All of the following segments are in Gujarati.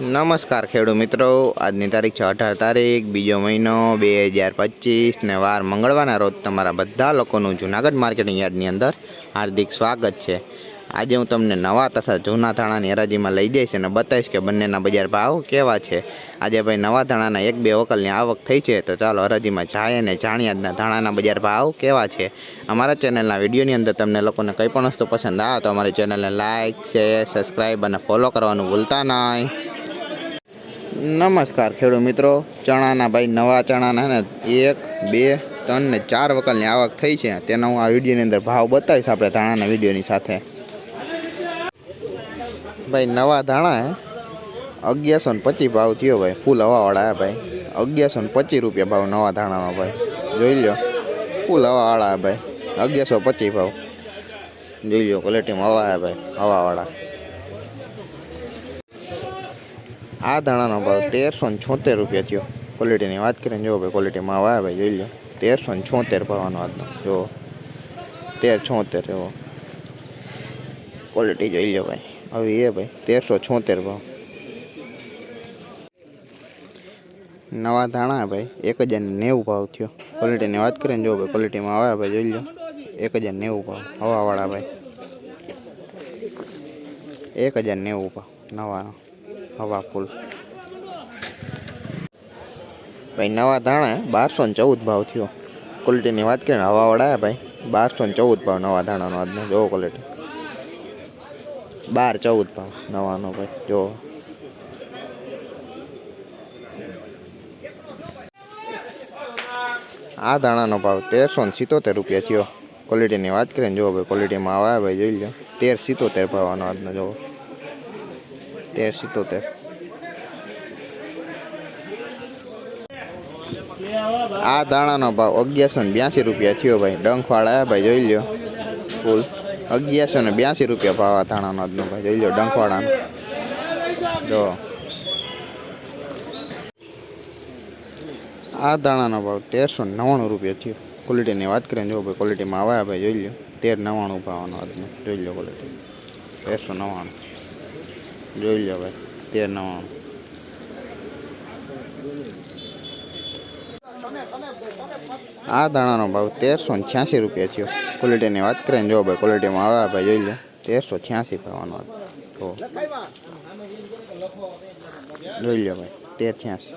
નમસ્કાર ખેડૂત મિત્રો. આજની તારીખ છે અઢાર તારીખ, બીજો મહિનો બે હજાર પચીસ ને વાર મંગળવારના રોજ તમારા બધા લોકોનું જુનાગઢ માર્કેટિંગ યાર્ડની અંદર હાર્દિક સ્વાગત છે. આજે હું તમને નવા તથા જૂના ધાણાની હરાજીમાં લઈ જઈશ અને બતાવીશ કે બંનેના બજાર ભાવ કેવા છે. આજે ભાઈ નવા ધાણાના એક બે વકલની આવક થઈ છે, તો ચાલો હરાજીમાં જાય અને જાણીએ આજના ધાણાના બજાર ભાવ કેવા છે. અમારા ચેનલના વિડીયોની અંદર તમને લોકોને કંઈ પણ વસ્તુ પસંદ આવે તો અમારી ચેનલને લાઇક શેર, સબસ્ક્રાઈબ અને ફોલો કરવાનું ભૂલતા નહીં. નમસ્કાર ખેડૂત મિત્રો. ચણાના ભાઈ નવા ચણાના ને એક, બે, ત્રણ ને ચાર વકલની આવક થઈ છે. તેનો હું આ વિડીયોની અંદર ભાવ બતાવીશ આપણે ધાણાના વિડીયોની સાથે. ભાઈ નવા ધાણા હે. અગિયારસો ને પચીસ ભાવ થયો ભાઈ. ફૂલ હવાવાળા હે ભાઈ. અગિયારસો ને પચીસ રૂપિયા ભાવ નવા ધાણાનો ભાઈ. જોઈ લો ફૂલ હવાવાળા હે ભાઈ. અગિયારસો પચીસ ભાવ. જોઈ લો ક્વોલિટીમાં હવા હે ભાઈ. હવાવાળા. આ ધાણાનો ભાવ તેરસો ને છોતેર રૂપિયા થયો. ક્વોલિટીની વાત કરીને જો ભાઈ ક્વોલિટીમાં આવ્યા ભાઈ, જોઈ લો. તેરસો ને છોતેર ભાવનો આજનો. જો, તેર છોતેર એવો. ક્વોલિટી જોઈ લો ભાઈ. હવે એ ભાઈ, તેરસો છોતેર ભાવ. નવા ધાણા ભાઈ, એક હજાર નેવું ભાવ થયો. ક્વોલિટીની વાત કરીને જો ભાઈ ક્વોલિટીમાં આવ્યા ભાઈ, જોઈ લો. એક હજાર નેવું ભાવ. હવાવાળા ભાઈ. એક હજાર નેવું ભાવ. નવાનો હવા ફૂલ ભાઈ, નવા ધાણા બારસો ને ચૌદ ભાવ થયો. ક્વોલિટીની વાત કરીએ ને હવાવાળા ભાઈ. બારસો ને ચૌદ ભાવ નવા ધાણાનો આજનો જોવો ક્વોલિટી બાર ચૌદ ભાવ નવાનો ભાઈ જોવો આ ધાણાનો ભાવ તેરસો ને સિત્તોતેર રૂપિયા થયો. ક્વોલિટીની વાત કરીએ ને, જુઓ ભાઈ ક્વોલિટીમાં આવ્યા ભાઈ, જોઈ લો તેર સિત્તોતેર ભાવવાનો આજનો જોવો તેર સિત્તોતેર. આ દાણાનો ભાવ અગિયારસો ને બ્યાસી રૂપિયા થયો ભાઈ. ડંખવાળા ભાઈ જોઈ લ્યો. ફૂલ. અગિયારસો ને બ્યાસી રૂપિયા ભાવ આ દાણાનો આજનો ભાઈ. જોઈ લ્યો ડંખવાળાનો જો. આ દાણાનો ભાવ તેરસો નવ્વાણું રૂપિયા થયો. ક્વોલિટીની વાત કરીએ જો ભાઈ ક્વોલિટીમાં આવ્યા ભાઈ. જોઈ લ્યો, તેર નવ્વાણું ભાવનો આજનો. જોઈ લો ક્વોલિટી તેરસો નવ્વાણું. જોઈ લો ભાઈ તેર નવ્વાણું આ દાણાનો ભાવ તેરસો ને છ્યાસી રૂપિયા થયો. ક્વોલિટીની વાત કરીને જો ભાઈ ક્વોલિટીમાં આવ્યા ભાઈ, જોઈ લે. તેરસો છ્યાસી ભાવવાનો જો જોઈ લો ભાઈ, તેર છ્યાસી.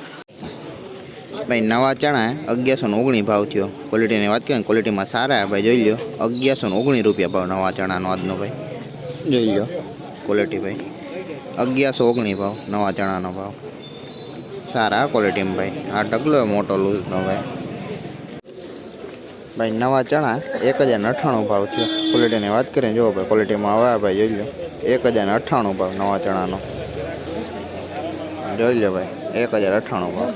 ભાઈ, નવા ચણા અગિયારસો ને ઓગણીસ ભાવ થયો. ક્વોલિટીની વાત કરીએ ક્વોલિટીમાં સારા ભાઈ, જોઈ લો અગિયારસો ને ઓગણીસ રૂપિયા ભાવ નવા ચણાનો આજનો ભાઈ. જોઈ લો ક્વોલિટી ભાઈ. અગિયારસો ઓગણીસ ભાવ, નવા ચણાનો ભાવ. સારા ક્વોલિટીમાં ભાઈ. આ ઢગલો મોટો લૂઝનો ભાઈ. ભાઈ, નવા ચણા એક હજાર અઠ્ઠાણું ભાવ થયો. ક્વોલિટીની વાત કરીએ જો ભાઈ ક્વોલિટીમાં આવ્યા ભાઈ, જોઈ લો એક હજાર અઠ્ઠાણું ભાવ નવા ચણાનો. જોઈ લો ભાઈ. એક હજાર અઠ્ઠાણું ભાવ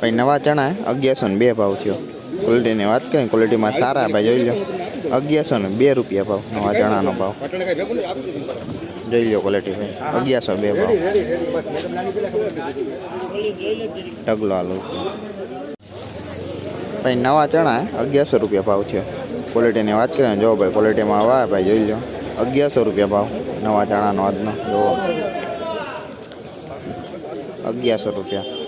ભાઈ નવા ચણા અગિયારસો ને બે ભાવ થયો. ક્વોલિટીની વાત કરીએ ક્વોલિટીમાં સારા ભાઈ, જોઈ લો અગિયારસો ને બે રૂપિયા ભાવ, નવા ચણાનો ભાવ. જોઈ લો ક્વોલિટી ભાઈ, અગિયારસો બે ભાવ. ઢગલો આલુ. ભાઈ નવા ચણા અગિયારસો રૂપિયા ભાવ થયો. ક્વોલિટીની વાત કરીએ જો ભાઈ ક્વોલિટીમાં આવા ભાઈ, જોઈ લો અગિયારસો રૂપિયા ભાવ. નવા ચણાનો આજનો. જો અગિયારસો રૂપિયા.